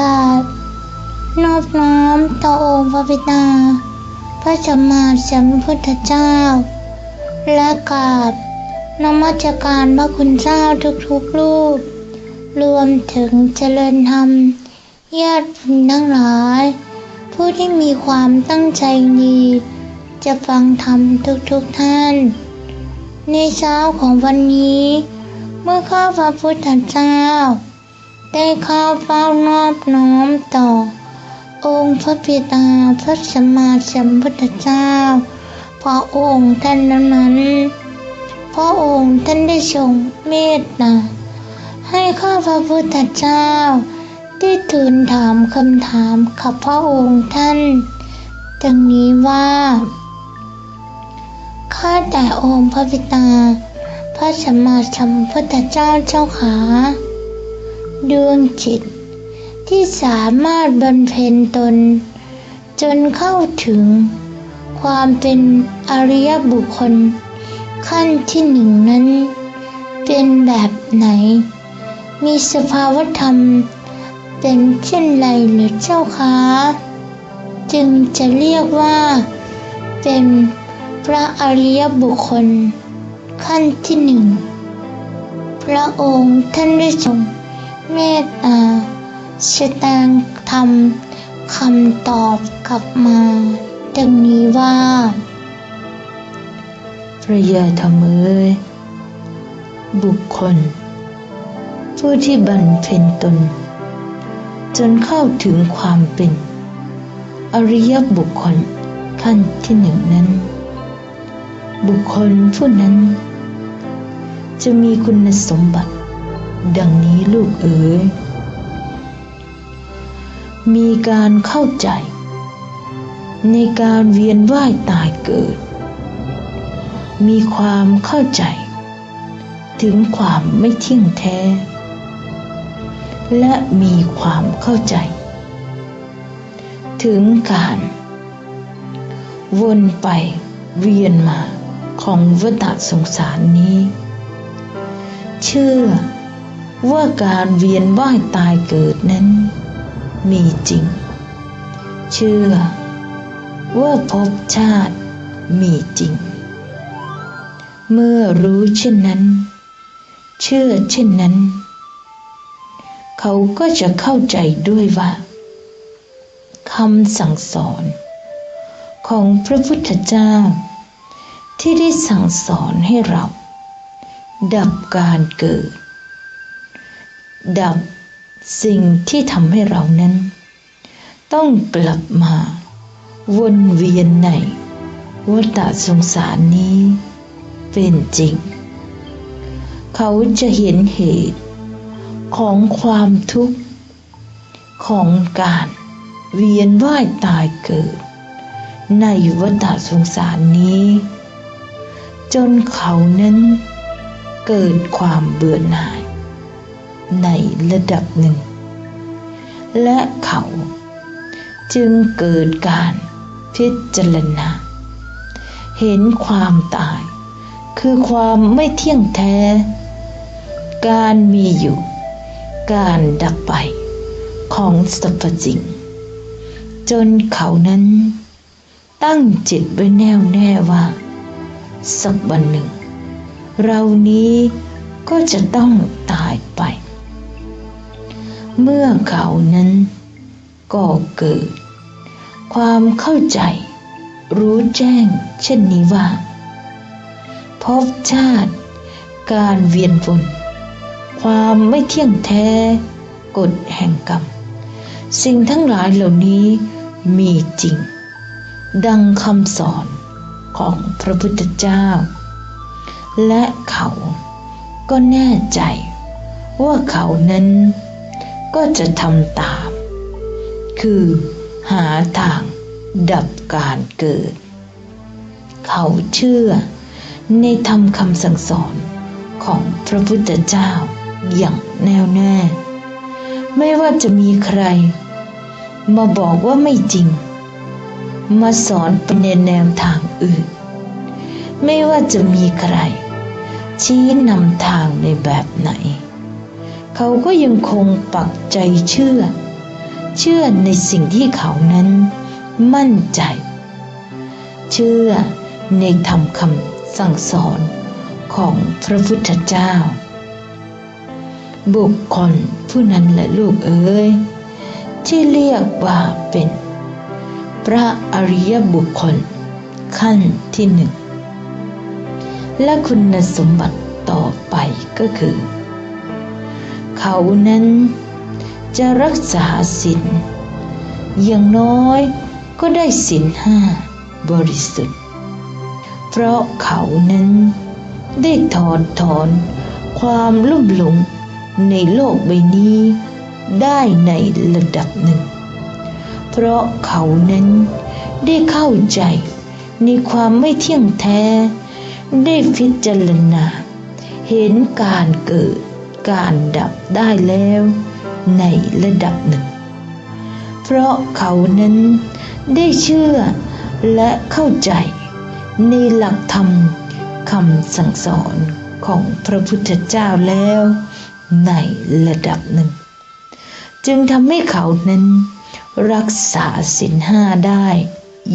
กาบนอบน้อมต่อองค์พระบิดา พระสัมมาสัมพุทธเจ้า และกราบนมัสการพระคุณเจ้าทุกๆรูป รวมถึงเจริญธรรมญาติบุญทั้งหลาย ผู้ที่มีความตั้งใจดี จะฟังธรรมทุกๆท่าน ในเช้าของวันนี้ เมื่อข้าพระพุทธเจ้า ได้เข้าเฝ้านอบน้อมต่อ องค์พระบิดาพระสัมมาสัมพุทธเจ้า พระองค์ท่านนั้น พระองค์ท่านได้ทรงเมตตาให้ข้าพระพุทธเจ้า ได้ทูลถามคำถามกับพระองค์ท่านดังนี้ว่าข้าแต่องค์พระบิดาพระสัมมาสัมพุทธเจ้าเจ้าขา ดวงจิต ที่สามารถบำเพ็ญตน จนเข้าถึง ความเป็นอริยบุคคล ขั้นที่หนึ่งนั้น เป็นแบบไหน มีสภาวธรรม เป็นเช่นไรหรือเจ้าคะจึงจะเรียกว่า เป็นพระอริยบุคคล ขั้นที่หนึ่งพระองค์ท่านได้ทรง เมตตาแสดงธรรมคำตอบกลับมาดังนี้ว่า พระยาธรรมเอ้ยบุคคล ผู้ที่บรรเพ็ญตน จนเข้าถึงความเป็น อริยบุคคลขั้นที่หนึ่งนั้น บุคคลผู้นั้น จะมีคุณสมบัติ ดังนี้ลูกเอ๋ย มีการเข้าใจ ในการเวียนว่ายตายเกิด มีความเข้าใจ ถึงความไม่เที่ยงแท้ และมีความเข้าใจ ถึงการวนไปเวียนมาของวัฏสงสารนี้ เชื่อ ว่าการเวียนว่ายตายเกิดนั้น มีจริง เชื่อ ว่าภพชาติมีจริง เมื่อรู้เช่นนั้น เชื่อเช่นนั้น เขาก็จะเข้าใจด้วยว่าคำสั่งสอน ของพระพุทธเจ้า ที่ได้สั่งสอนให้เรา ดับการเกิด ดับสิ่งที่ทำให้เรานั้น ต้องกลับมาวนเวียนในวัฏสงสารนี้เป็นจริง เขาจะเห็นเหตุของความทุกข์ ของการเวียนว่ายตายเกิด ในวัฏสงสารนี้ จนเขานั้นเกิดความเบื่อหน่าย ในระดับหนึ่ง และเขาจึงเกิดการพิจารณา เห็นความตาย คือความไม่เที่ยงแท้ การมีอยู่ การดับไปของสรรพสิ่ง จนเขานั้น ตั้งจิตไว้แน่วแน่ว่า สักวันหนึ่ง เรานี้ก็จะต้องตายไป เมื่อเขานั้นก็เกิด ความเข้าใจ รู้แจ้งเช่นนี้ว่าภพชาติ การเวียนวน ความไม่เที่ยงแท้ กฎแห่งกรรม สิ่งทั้งหลายเหล่านี้มีจริง ดังคำสอนของพระพุทธเจ้า และเขาก็แน่ใจว่าเขานั้น ก็จะทำตาม คือหาทางดับการเกิด เขาเชื่อในธรรมคำสั่งสอนของพระพุทธเจ้าอย่างแน่วแน่ ไม่ว่าจะมีใคร มาบอกว่าไม่จริง มาสอนไปในแนวทางอื่น ไม่ว่าจะมีใคร ชี้นำทางในแบบไหน เขาก็ยังคงปักใจเชื่อ เชื่อในสิ่งที่เขานั้นมั่นใจ เชื่อในธรรมคำสั่งสอนของพระพุทธเจ้า บุคคลผู้นั้นแหละลูกเอ๋ยที่เรียกว่าเป็น พระอริยบุคคล ขั้นที่หนึ่งและคุณสมบัติต่อไปก็คือ เขานั้นจะรักษาศีลอย่างน้อยก็ได้ศีลห้าบริสุทธิ์ เพราะเขานั้นได้ถอนถอนความลุ่มหลงในโลกใบนี้ได้ในระดับหนึ่ง เพราะเขานั้นได้เข้าใจในความไม่เที่ยงแท้ ได้พิจารณา เห็นการเกิด การดับได้แล้ว ในระดับหนึ่ง เพราะเขานั้นได้เชื่อและเข้าใจ ในหลักธรรมคำสั่งสอนของพระพุทธเจ้าแล้ว ในระดับหนึ่ง จึงทำให้เขานั้น รักษาศีลห้าได้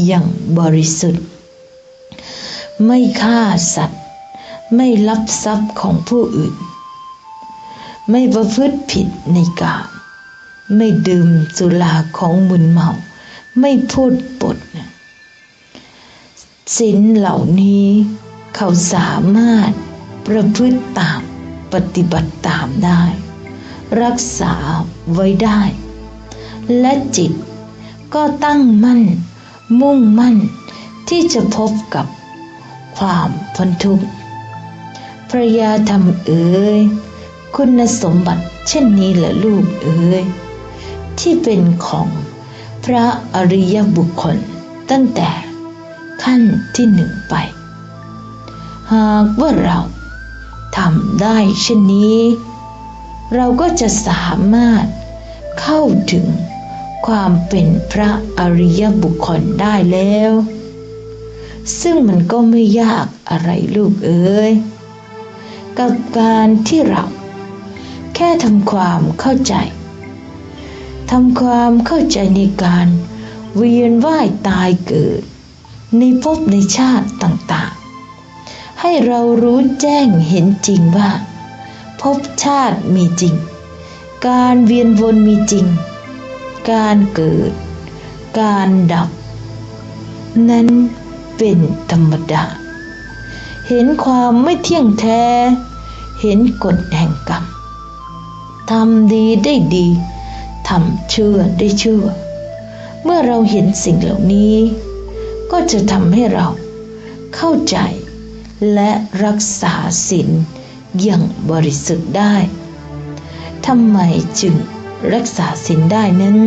อย่างบริสุทธิ์ ไม่ฆ่าสัตว์ ไม่ลับทรัพย์ของผู้อื่น ไม่ประพฤติผิดในกามไม่ดื่มสุราของมึนเมา ไม่พูดปดศีลเหล่านี้เขาสามารถประพฤติตามปฏิบัติตามได้ รักษาไว้ได้ และจิตก็ตั้งมั่น มุ่งมั่นที่จะพบกับความพ้นทุกข์พระยาธรรมเอ๋ย คุณสมบัติเช่นนี้แหละลูกเอ๋ยที่เป็นของพระอริยบุคคลตั้งแต่ขั้นที่หนึ่งไป หากว่าเราทำได้เช่นนี้ เราก็จะสามารถเข้าถึงความเป็นพระอริยบุคคลได้แล้ว ซึ่งมันก็ไม่ยากอะไรลูกเอ๋ยกับการที่เรา ค่ทำความเข้าใจทำความเข้าใจในการเวียนว่ายตายเกิด ในภพในชาติต่างๆ ให้เรารู้แจ้งเห็นจริงว่าภพชาติมีจริง การเวียนวนมีจริง การเกิด การดับ นั้นเป็นธรรมดา เห็นความไม่เที่ยงแท้ เห็นกฎแห่งกรรม ทำดีได้ดีทำเชื่อได้เชื่อเมื่อเราเห็นสิ่งเหล่านี้ ก็จะทำให้เราเข้าใจ และรักษาศีลอย่างบริสุทธิ์ได้ทำไมจึงรักษาศีลได้นั้น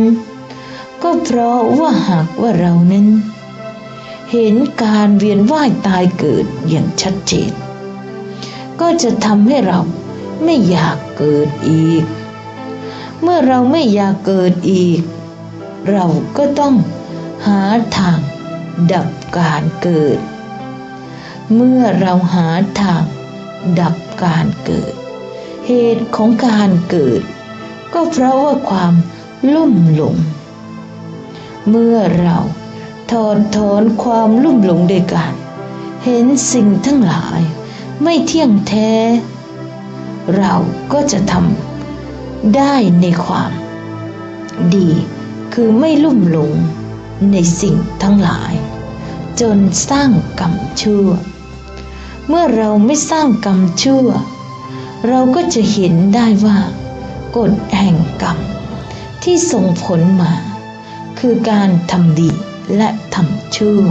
ก็เพราะว่าหากว่าเรานั้น เห็นการเวียนว่ายตายเกิดอย่างชัดเจน ก็จะทำให้เรา ไม่อยากเกิดอีก เมื่อเราไม่อยากเกิดอีก เราก็ต้องหาทางดับการเกิด เมื่อเราหาทางดับการเกิด เหตุของการเกิด ก็เพราะว่าความลุ่มหลง เมื่อเราถอดถอนความลุ่มหลงด้วยกันเห็นสิ่งทั้งหลาย ไม่เที่ยงแท้ เราก็จะทำได้ในความดีคือไม่ลุ่มหลงในสิ่งทั้งหลาย จนสร้างกรรมชั่ว เมื่อเราไม่สร้างกรรมชั่ว เราก็จะเห็นได้ว่ากฎแห่งกรรมที่ส่งผลมา คือการทำดีและทำชั่ว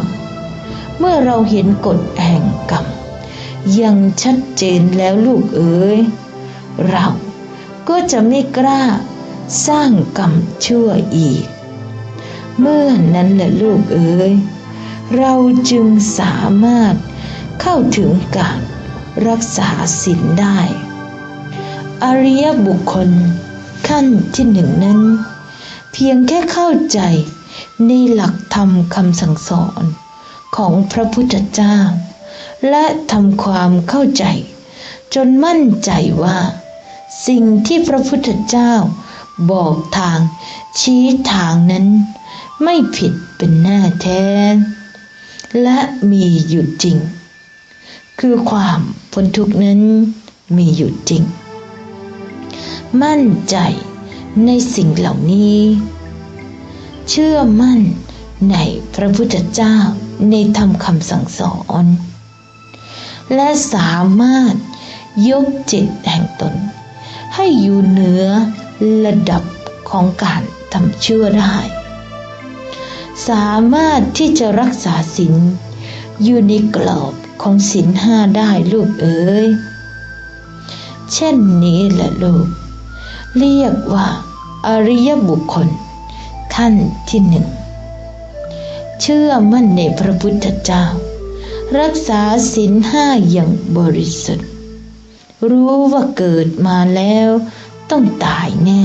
เมื่อเราเห็นกฎแห่งกรรมยังชัดเจนแล้วลูกเอ๋ย เราก็จะไม่กล้าสร้างกรรมชั่วอีก เมื่อนั้นแหละลูกเอ๋ยเราจึงสามารถเข้าถึงการรักษาศีลได้ อริยบุคคลขั้นที่หนึ่งนั้น เพียงแค่เข้าใจในหลักธรรมคำสั่งสอนของพระพุทธเจ้า และทำความเข้าใจ จนมั่นใจว่า สิ่งที่พระพุทธเจ้าบอกทางชี้ทางนั้นไม่ผิดเป็นแน่แท้ และมีอยู่จริง คือความพ้นทุกข์นั้นมีอยู่จริง มั่นใจในสิ่งเหล่านี้ เชื่อมั่นในพระพุทธเจ้าในธรรมคำสั่งสอน และสามารถยกจิตแห่งตน ให้อยู่เหนือระดับของการทำชั่วได้ สามารถที่จะรักษาศีลอยู่ในกรอบของศีลห้าได้ลูกเอ๋ยเช่นนี้แหละลูก เรียกว่าอริยบุคคล ขั้นที่หนึ่ง เชื่อมั่นในพระพุทธเจ้า รักษาศีลห้าอย่างบริสุทธิ์ รู้ว่าเกิดมาแล้ว ต้องตายแน่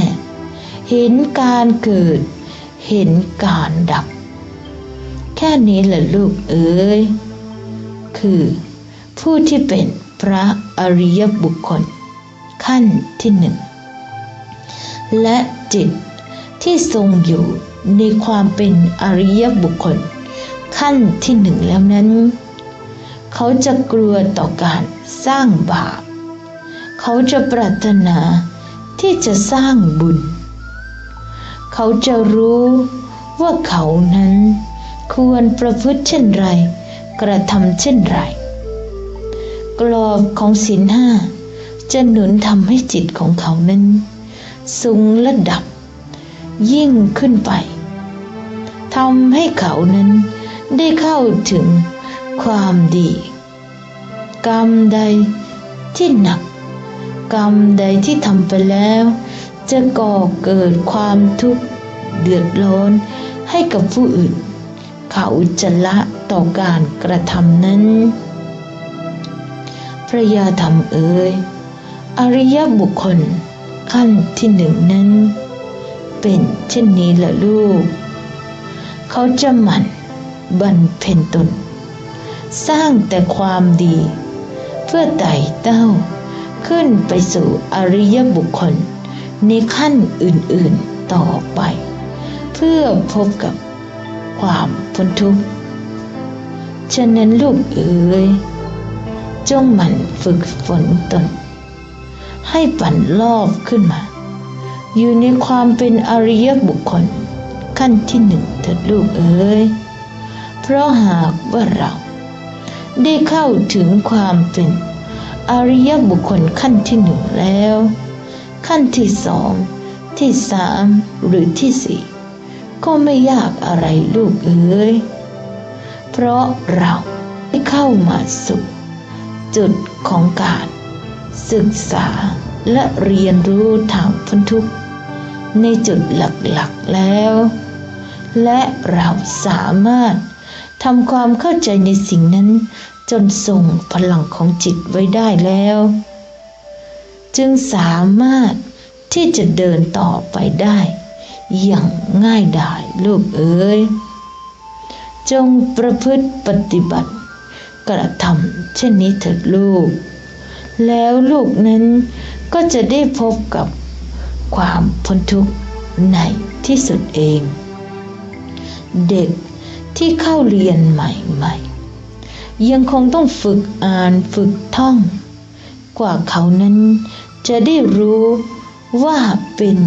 เห็นการเกิด เห็นการดับ แค่นี้แหละลูกเอ๋ยคือผู้ที่เป็นพระอริยบุคคล ขั้นที่หนึ่งและจิตที่ทรงอยู่ในความเป็นอริยบุคคล ขั้นที่หนึ่งแล้วนั้น เขาจะกลัวต่อการสร้างบาป เขาจะปรารถนาที่จะสร้างบุญ เขาจะรู้ว่าเขานั้นควรประพฤติเช่นไร กระทำเช่นไร กรอบของศีลห้าจะหนุนทำให้จิตของเขานั้น สูงระดับ ยิ่งขึ้นไปทำให้เขานั้นได้เข้าถึงความดี กรรมใดที่หนัก กรรมใดที่ทำไปแล้ว จะก่อเกิดความทุกข์เดือดร้อนให้กับผู้อื่น เขาจะละต่อการกระทำนั้น พระยาธรรมเอ่ยอริยบุคคลขั้นที่หนึ่งนั้น เป็นเช่นนี้แหละลูก เขาจะหมั่นบรรเพ็ญตน สร้างแต่ความดี เพื่อไต่เต้า ขึ้นไปสู่อริยบุคคล ในขั้นอื่นๆต่อไป เพื่อพบกับความพ้นทุกข์ฉะนั้นลูกเอ๋ยจงหมั่นฝึกฝนตน ให้ปั่นรอบขึ้นมา อยู่ในความเป็นอริยบุคคล ขั้นที่หนึ่งเถิดลูกเอ๋ยเพราะหากว่าเรา ได้เข้าถึงความเป็น อริยบุคคลขั้นที่หนึ่งแล้ว ขั้นที่สองที่สามหรือที่สี่ก็ไม่ยากอะไรลูกเอ๋ยเพราะเราได้เข้ามาสู่จุดของการศึกษาและเรียนรู้ทางพ้นทุกข์ในจุดหลักๆแล้ว และเราสามารถทำความเข้าใจในสิ่งนั้น จนทรงพลังของจิตไว้ได้แล้ว จึงสามารถที่จะเดินต่อไปได้ อย่างง่ายดายลูกเอ๋ยจงประพฤติปฏิบัติกระทำเช่นนี้เถิดลูก แล้วลูกนั้นก็จะได้พบกับความพ้นทุกข์ในที่สุดเอง เด็กที่เข้าเรียนใหม่ๆ ยังคงต้องฝึกอ่านฝึกท่อง กว่าเขานั้นจะได้รู้ว่าเป็น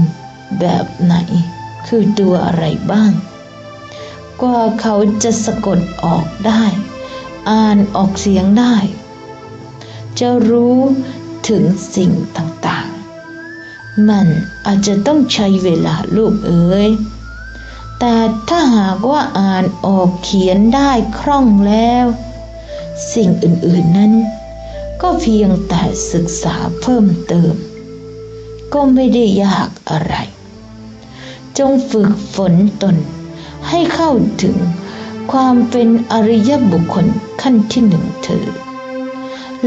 แบบไหน คือตัวอะไรบ้าง กว่าเขาจะสะกดออกได้ อ่านออกเสียงได้ จะรู้ถึงสิ่งต่างๆ มันอาจจะต้องใช้เวลาลูกเอ๋ยแต่ถ้าหากว่าอ่านออกเขียนได้คล่องแล้ว สิ่งอื่นๆนั้น ก็เพียงแต่ศึกษาเพิ่มเติม ก็ไม่ได้ยากอะไร จงฝึกฝนตนให้เข้าถึงความเป็นอริยบุคคลขั้นที่หนึ่งเถิด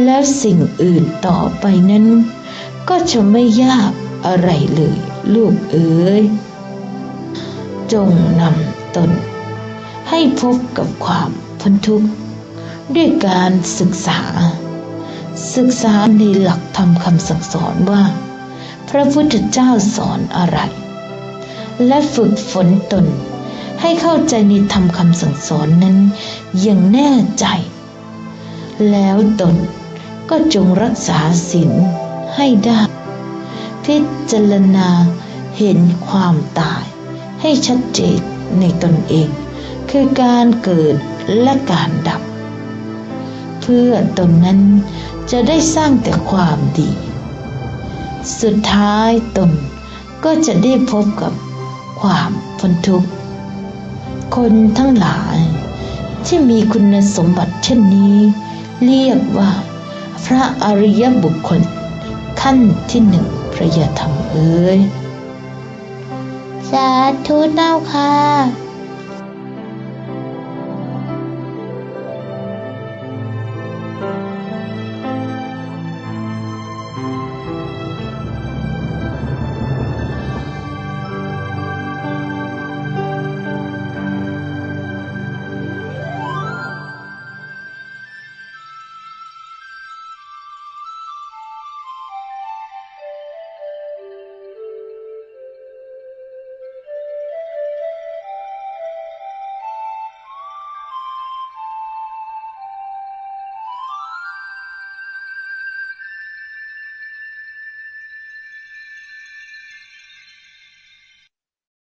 แล้วสิ่งอื่นต่อไปนั้น ก็จะไม่ยากอะไรเลย ลูกเอ๋ยจงนำตน ให้พบกับความพ้นทุกข์ ด้วยการศึกษา ศึกษาในหลักธรรมคำสั่งสอนว่า พระพุทธเจ้าสอนอะไร และฝึกฝนตน ให้เข้าใจในธรรมคำสั่งสอนนั้นอย่างแน่ใจ แล้วตนก็จงรักษาศีลให้ได้ พิจารณาเห็นความตาย ให้ชัดเจนในตนเอง คือการเกิดและการดับ เพื่อตนนั้นจะได้สร้างแต่ความดี สุดท้ายตนก็จะได้พบกับความพ้นทุกข์ คนทั้งหลายที่มีคุณสมบัติเช่นนี้ เรียกว่า พระอริยบุคคล ขั้นที่หนึ่งพระยาธรรมเอ๋ยสาธุเจ้าค่ะ